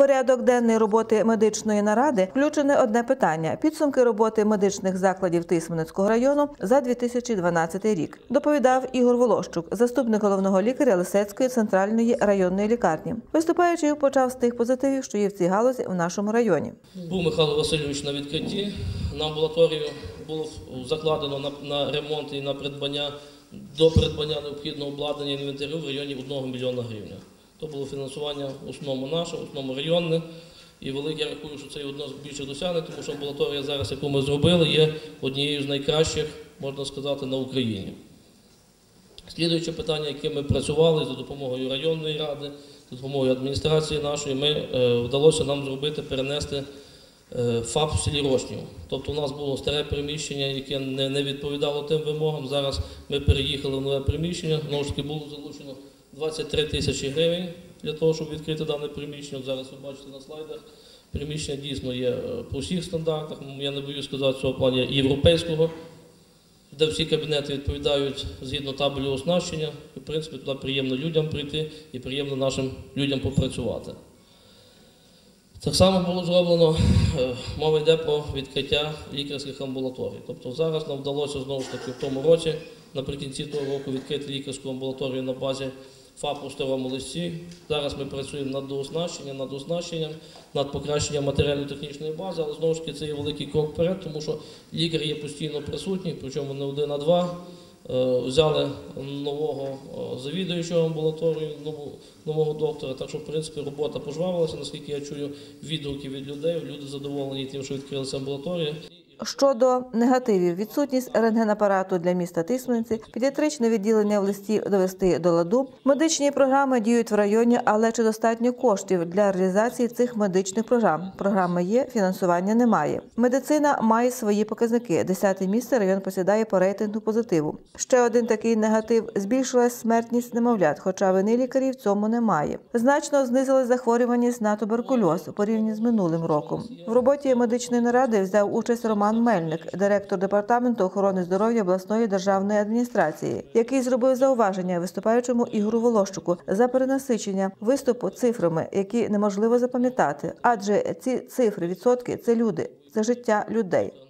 порядок денний роботи медичної наради включене одне питання: підсумки роботи медичних закладів Тисменецького району за 2012 рік. Доповідав Ігор Волощук, заступник головного лікаря Лисецької центральної районної лікарні. Виступаючи, почав з тих позитивів, що є в цій галузі в нашому районі. Був Михайло Васильович на відкритті. На амбулаторію було закладено на, на ремонт і на придбання до придбання необхідного обладнання інвентарю в районі 1 мільйона гривень. То було фінансування в основному наше, в основному районне. І велике я рахую, що це одне з більших досягнень, тому що амбулаторія зараз, яку ми зробили, є однією з найкращих, можна сказати, на Україні. Слідуюче питання, яке ми працювали за допомогою районної ради, за допомогою адміністрації нашої, ми е, вдалося нам зробити, перенести е, ФАП в селі Рошнів. Тобто у нас було старе приміщення, яке не, не відповідало тим вимогам. Зараз ми переїхали в нове приміщення. Знову ж таки було залучено 23 тисячі гривень для того, щоб відкрити дане приміщення. Зараз ви бачите на слайдах. Приміщення дійсно є е, по всіх стандартах. Я не боюсь сказати цього плані європейського де всі кабінети відповідають згідно табелю оснащення. І, в принципі, туди приємно людям прийти і приємно нашим людям попрацювати. Так само було зроблено, е, мова йде про відкриття лікарських амбулаторій. Тобто зараз нам вдалося знову ж таки в тому році, наприкінці того року, відкрити лікарську амбулаторію на базі ФАПу в Листі. Зараз ми працюємо над дооснащенням, над оснащенням, над покращенням матеріально-технічної бази, але знову ж таки це є великий крок вперед, тому що лікар є постійно присутній, причому не один, а два. Е, Взяли нового е, завідуючого амбулаторії, нового доктора. Так що, в принципі, робота пожвавилася, наскільки я чую відгуки від людей. Люди задоволені тим, що відкрилася амбулаторія. Щодо негативів, відсутність рентгенапарату для міста Тисменці, педіатричне відділення в листі довести до ладу. Медичні програми діють в районі, але чи достатньо коштів для реалізації цих медичних програм? Програми є, фінансування немає. Медицина має свої показники. Десяте місце район посідає по рейтингу позитиву. Ще один такий негатив збільшилась смертність немовлят, хоча вини лікарів в цьому немає. Значно знизилась захворюваність на туберкульоз у порівнянні з минулим роком. В роботі медичної наради взяв участь Роман Мельник, директор департаменту охорони здоров'я обласної державної адміністрації, який зробив зауваження виступаючому Ігору Волощуку за перенасичення виступу цифрами, які неможливо запам'ятати, адже ці цифри, відсотки це люди, це життя людей.